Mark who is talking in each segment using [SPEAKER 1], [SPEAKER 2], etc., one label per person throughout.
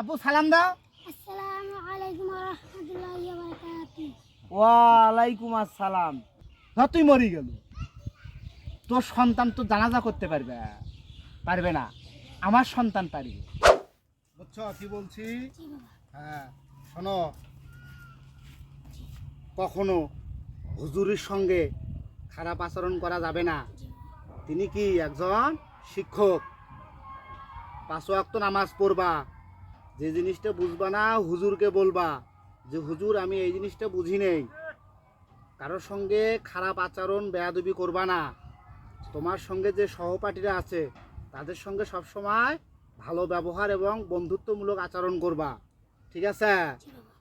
[SPEAKER 1] আব্বু সালাম দাও।
[SPEAKER 2] আসসালামু আলাইকুম রহমতুল্লাহি বারাকাতু।
[SPEAKER 3] ওয়ালাইকুম আসসালাম।
[SPEAKER 1] ধর তুই মরি গেল। তোর সন্তান তো জানাজা করতে পারবে পারবে না। আমার সন্তান পারবে। বুঝছ কি বলছি? হ্যাঁ শোনো। কখনো হুজুরের সঙ্গে খারাপ আচরণ করা যাবে না। তিনি কি একজন শিক্ষক? পাঁচ ওয়াক্ত নামাজ পড়বা। যে জিনিসটা বুঝবা না, হুজুরকে বলবা যে, হুজুর, আমি এই জিনিসটা বুঝি নেই। কারোর সঙ্গে খারাপ আচরণ, বেয়াদবি করবা না। তোমার সঙ্গে যে সহপাঠীরা আছে, তাদের সঙ্গে সবসময় ভালো ব্যবহার এবং বন্ধুত্বমূলক আচরণ করবা। ঠিক আছে?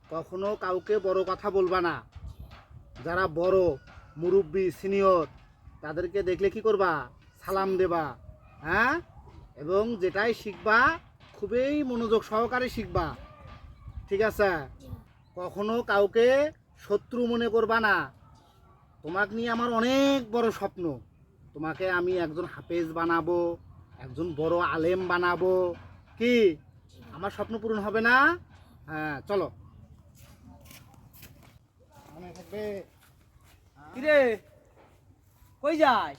[SPEAKER 1] কখনো কাউকে বড় কথা বলবা না। যারা বড়, মুরব্বী, সিনিয়র, তাদেরকে দেখলে কি করবা? সালাম দেবা হ্যাঁ? এবং যেটাই শিখবা খুবই মনোযোগ সহকারে শিখবা। ঠিক আছে? কখনো কাউকে শত্রু মনে করবা না। তোমাকে নিয়ে আমার অনেক বড় স্বপ্ন। তোমাকে আমি একজন হাফেজ বানাবো একজন বড় আলেম বানাবো। কি? আমার স্বপ্ন পূরণ হবে না? হ্যাঁ চলো। থাকবে?
[SPEAKER 3] কিরে? কই যাস?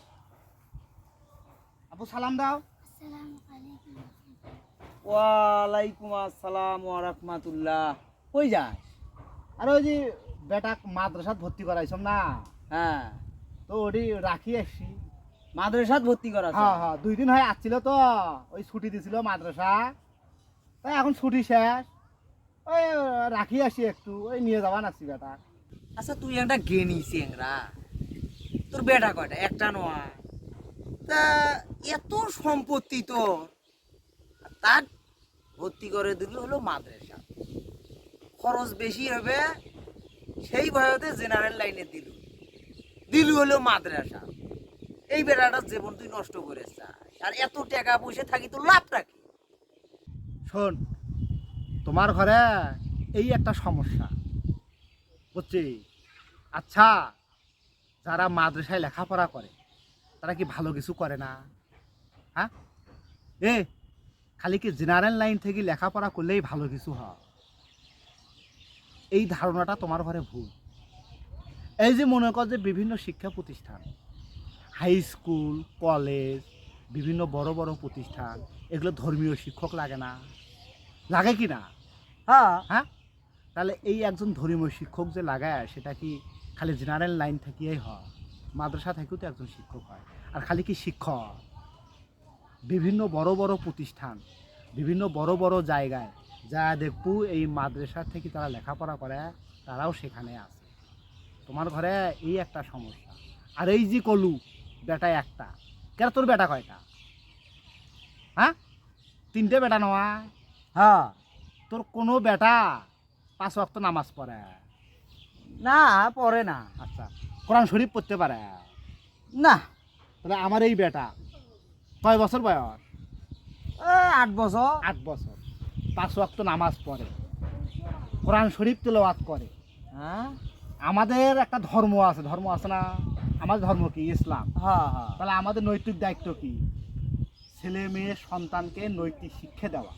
[SPEAKER 1] আপু সালাম দাও।
[SPEAKER 2] আসসালামু আলাইকুম।
[SPEAKER 3] ওয়ালাইকুম আসসালাম ওয়া রাহমাতুল্লাহ। কই যাস?
[SPEAKER 1] আর ওই যে বেটা মাদ্রাসাত ভর্তি করাইছম না?
[SPEAKER 3] হ্যাঁ।
[SPEAKER 1] তো ওটি রাখি আসছি।
[SPEAKER 3] মাদ্রাসাত ভর্তি করা
[SPEAKER 1] হ্যাঁ হ্যাঁ দুই দিন হয় আসছিল তো। ওই ছুটি দিছিল মাদ্রাসা। তাই এখন ছুটি শেষ। ওই রাখি আসি একটু ওই নিয়ে যাওয়া নাচ্ছি বেটা।
[SPEAKER 3] আচ্ছা তুই একটা জ্ঞানী চেংরা। তোর বেটা কয়টা? একটা নয়। তা এত সম্পত্তি তোর। আর তার ভর্তি করে দিল হলো মাদ্রাসা। খরচ বেশি হবে, সেই ভয়তে জেনারেল লাইনে দিল। দিলু হলো মাদ্রাসা। এই বেটাটা জীবন তুই নষ্ট করে চাস আর এত টাকা পয়সা থাকি তোর লাভটা কি?
[SPEAKER 1] শোন, তোমার ঘরে এই একটা সমস্যা বুঝছি আচ্ছা যারা মাদ্রাসায় লেখাপড়া করে, তারা কি ভালো কিছু করে না? হ্যাঁ? এ খালি কি জেনারেল লাইন থেকে লেখাপড়া করলেই ভালো কিছু হয়? এই ধারণাটা তোমার ঘরে ভুল। এই যে মনে কর যে বিভিন্ন শিক্ষা প্রতিষ্ঠান হাই স্কুল কলেজ বিভিন্ন বড় বড় প্রতিষ্ঠান এগুলো ধর্মীয় শিক্ষক লাগে না। লাগে কি না?
[SPEAKER 3] হ্যাঁ।
[SPEAKER 1] হ্যাঁ? তাহলে এই একজন ধর্মীয় শিক্ষক যে লাগায় সেটা কি খালি জেনারেল লাইন থেকেই হয়? মাদ্রাসা থেকেও তো একজন শিক্ষক হয়। আর খালি কি শিক্ষক? বিভিন্ন বড় বড় প্রতিষ্ঠান বিভিন্ন বড় বড় জায়গায় যা দেখব এই মাদ্রাসা থেকে তারা লেখাপড়া করে তারাও সেখানে আছে। তোমার ঘরে এই একটা সমস্যা। আর এই যে কলু বেটা একটা। কেন তোর বেটা কয়টা? হ্যাঁ? তিনটে বেটা নয়?
[SPEAKER 3] হ্যাঁ।
[SPEAKER 1] তোর কোনো বেটা পাঁচ ওয়াক্ত নামাজ পড়ে?
[SPEAKER 3] না পড়ে না।
[SPEAKER 1] আচ্ছা কোরআন শরীফ পড়তে পারে?
[SPEAKER 3] না।
[SPEAKER 1] তাহলে আমার এই বেটা কয় বছর বয়স?
[SPEAKER 3] আট বছর।
[SPEAKER 1] আট বছর। পাঁচ ওয়াক্ত নামাজ পড়ে। কোরআন শরীফ তেলাওয়াত করে।
[SPEAKER 3] হ্যাঁ?
[SPEAKER 1] আমাদের একটা ধর্ম আছে। ধর্ম আছে না? আমাদের ধর্ম কি? ইসলাম।
[SPEAKER 3] হ্যাঁ হ্যাঁ।
[SPEAKER 1] তাহলে আমাদের নৈতিক দায়িত্ব কি? ছেলে মেয়ে সন্তানকে নৈতিক শিক্ষা দেওয়া।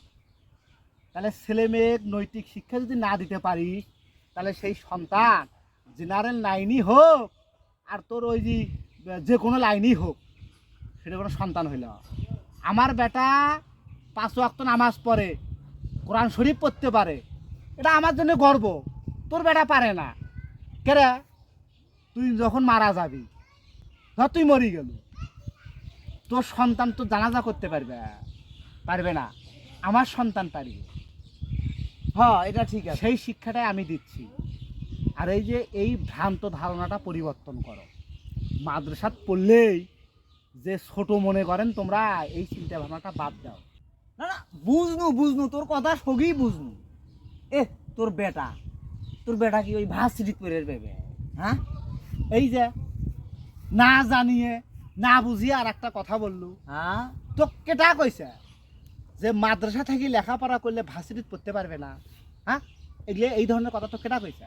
[SPEAKER 1] তাহলে ছেলে মেয়ের নৈতিক শিক্ষা যদি না দিতে পারি তাহলে সেই সন্তান জেনারেল লাইনই হোক আর তোর ওই যে যে কোনো লাইনই হোক সেটা কোনো সন্তান হইল আমার বেটা পাঁচ ওয়াক্ত নামাজ পড়ে, কোরআন শরীফ পড়তে পারে, এটা আমার জন্য গর্ব। তোর বেটা পারে না। কেরে তুই যখন মারা যাবি, ধর তুই মরি গেল। তোর সন্তান তো জানাজা করতে পারবে পারবে না। আমার সন্তান পারবে।
[SPEAKER 3] হ্যাঁ এটা ঠিক আছে।
[SPEAKER 1] সেই শিক্ষাটাই আমি দিচ্ছি। আর এই যে এই ভ্রান্ত ধারণাটা পরিবর্তন করো। মাদ্রাসাত পড়লেই যে ছোট মনে করেন তোমরা এই চিন্তা ভাবনাটা বাদ দাও।
[SPEAKER 3] না না বুঝনু বুঝনু তোর কথা সগেই বুঝনু। এ তোর বেটা তোর বেটা কি ওই ভাত সিটি করে বেবে? হ্যাঁ?
[SPEAKER 1] এই যে না জানিয়ে না বুঝিয়ে আর একটা কথা বললু।
[SPEAKER 3] হ্যাঁ?
[SPEAKER 1] তো কেটা কইছে? যে মাদ্রাসা থেকে লেখাপড়া করলে ভার্সিটিত পড়তে পারবে না। হ্যাঁ? এগুলো এই ধরনের কথা তো কেটা কইছে?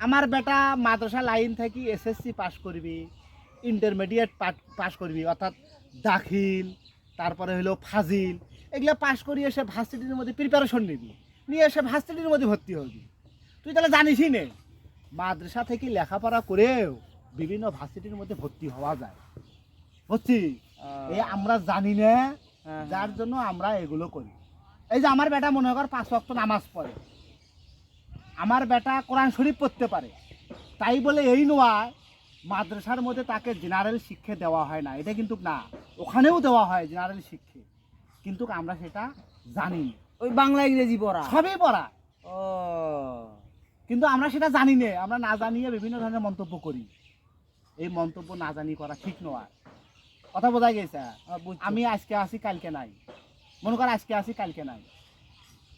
[SPEAKER 1] আমার বেটা মাদ্রাসা লাইন থেকে এসএসসি পাস করবি। ইন্টারমিডিয়েট পাস করবি অর্থাৎ দাখিল তারপরে হলো ফাজিল এগুলো পাশ করিয়ে এসে ভার্সিটির মধ্যে প্রিপারেশন নিবি। নিয়ে এসে ভার্সিটির মধ্যে ভর্তি হবি। তুই তাহলে জানিসই নে মাদ্রাসা থেকে লেখাপড়া করেও বিভিন্ন ভার্সিটির মধ্যে ভর্তি হওয়া যায়। বুঝছিস এই আমরা জানি না
[SPEAKER 3] হ্যাঁ,
[SPEAKER 1] যার জন্য আমরা এগুলো করি। এই যে আমার বেটা মনে কর পাঁচ ওয়াক্ত নামাজ পড়ে। আমার বেটা কোরআন শরীফ পড়তে পারে। তাই বলে এই নয় মাদ্রাসার মধ্যে তাকে জেনারেল শিক্ষা দেওয়া হয় না। এটা কিন্তু না ওখানেও দেওয়া হয় জেনারেল শিক্ষা। কিন্তু আমরা সেটা জানি না।
[SPEAKER 3] ওই বাংলা ইংরেজি পড়া?
[SPEAKER 1] সবই পড়া।
[SPEAKER 3] ও।
[SPEAKER 1] কিন্তু আমরা সেটা জানি না। আমরা না জানিয়ে বিভিন্ন ধরনের মন্তব্য করি। এই মন্তব্য না জানি করা ঠিক নয়। কথা বোঝা গেছে?
[SPEAKER 3] বুঝছি।
[SPEAKER 1] আমি আজকে আসি কালকে নাই। মনে কর আজকে আসি কালকে নাই।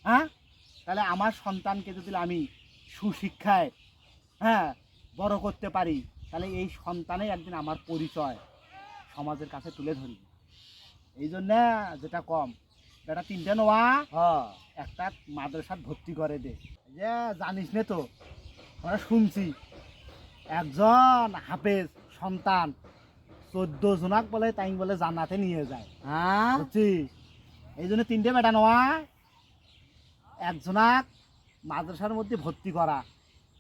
[SPEAKER 1] হ্যাঁ? তাহলে আমার সন্তানকে যদি আমি সুশিক্ষায় হ্যাঁ বড় করতে পারি তাহলে এই সন্তানেই একদিন আমার পরিচয় সমাজের কাছে তুলে ধরি। এই জন্য যেটা কম বেটা তিনটে নোয়া
[SPEAKER 3] হ্যাঁ।
[SPEAKER 1] একটা মাদ্রাসাত ভর্তি করে দে। যে জানিস নে তো আমরা শুনছি একজন হাফেজ সন্তান চোদ্দ জনাক বলে তাই বলে জান্নাতে নিয়ে যায়।
[SPEAKER 3] হ্যাঁ।
[SPEAKER 1] বুঝছিস? এই জন্য তিনটে বেটা নোয়া একজনাক মাদ্রাসার মধ্যে ভর্তি করা।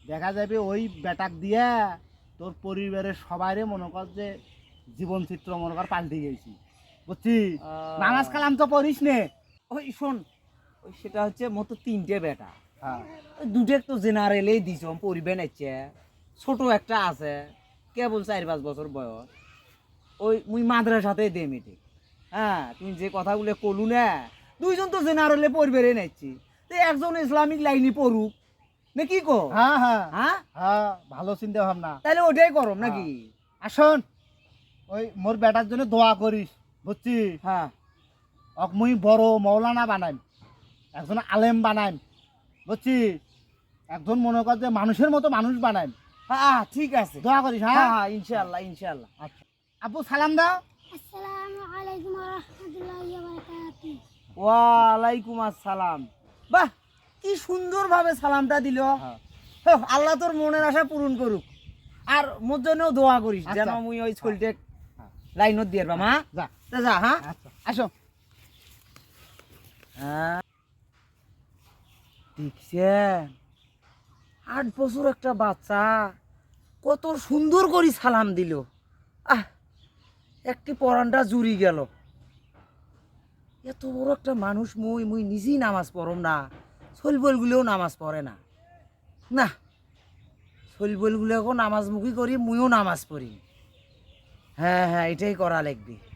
[SPEAKER 1] দেখা যাবে ওই বেটাক দিয়ে তোর পরিবারের সবাইরে মনে কর যে জীবন চিত্র মনে কর পাল্টে গেছি। বুঝছিস
[SPEAKER 3] আহ।
[SPEAKER 1] নামাজ কালাম তো পড়িস নে।
[SPEAKER 3] ওই শোন ওই সেটা হচ্ছে মতো তিনটে বেটা।
[SPEAKER 1] হ্যাঁ।
[SPEAKER 3] ওই দুটো তো জেনারেলেই দিছ পড়বে নাইছে ছোট একটা আছে কেবল চার পাঁচ বছর বয়স। ওই মুই মাদ্রাসাতেই দে মেটে হ্যাঁ তুমি যে কথাগুলো কলু না দুইজন তো জেনারেলে পড়বে রে নাইছি তো একজন ইসলামিক লাইনে পড়ুক না কি কো
[SPEAKER 1] হ্যাঁ হ্যাঁ।
[SPEAKER 3] হ্যাঁ?
[SPEAKER 1] হ্যাঁ ভালো চিন্তা ভাবনা।
[SPEAKER 3] তাহলে ওটাই করম নাকি?
[SPEAKER 1] আসুন ওই মোর বেটার জন্য দোয়া করিস বুঝছিস?
[SPEAKER 3] হ্যাঁ।
[SPEAKER 1] অক মুই বড় মৌলানা বানাইম একজন আলেম বানাইম বুঝছিস? একজন মনে কর যে মানুষের মতো মানুষ বানাইম।
[SPEAKER 3] হ্যাঁ ঠিক আছে।
[SPEAKER 1] দোয়া করিস
[SPEAKER 3] হ্যাঁ?
[SPEAKER 1] হ্যাঁ
[SPEAKER 3] হ্যাঁ ইনশাল্লাহ ইনশাল্লাহ
[SPEAKER 1] আচ্ছা। আপু সালাম দাও।
[SPEAKER 2] আসসালামু আলাইকুম রহমতুল্লাহি বারাকাতু
[SPEAKER 3] ওয়ালাইকুম আসসালাম। বাহ! কি সুন্দরভাবে সালামটা দিল।
[SPEAKER 1] হ্যাঁ।
[SPEAKER 3] হ্যাঁ, আল্লাহ তোর মনের আশা পূরণ করুক। আর মোর জন্যও দোয়া করিস
[SPEAKER 1] আচ্ছা।
[SPEAKER 3] যেন মুই ওই স্কুলটে
[SPEAKER 1] হ্যাঁ।
[SPEAKER 3] লাইনত দিয়ে মা।
[SPEAKER 1] যা।
[SPEAKER 3] যা হ্যাঁ।
[SPEAKER 1] আচ্ছা। আসো।
[SPEAKER 3] দেখছেন আট বছর একটা বাচ্চা কত সুন্দর করে সালাম দিল। আহ একটি পরানটা জুড়ি গেল। এত বড় একটা মানুষ মুই মুই নিজেই নামাজ পড়ম না। সলবলগুলোও নামাজ পড়ে না। না শৈলবলগুলোকেও নামাজমুখী করি, মুইও নামাজ পড়ি। হ্যাঁ হ্যাঁ এটাই করা লাগবে।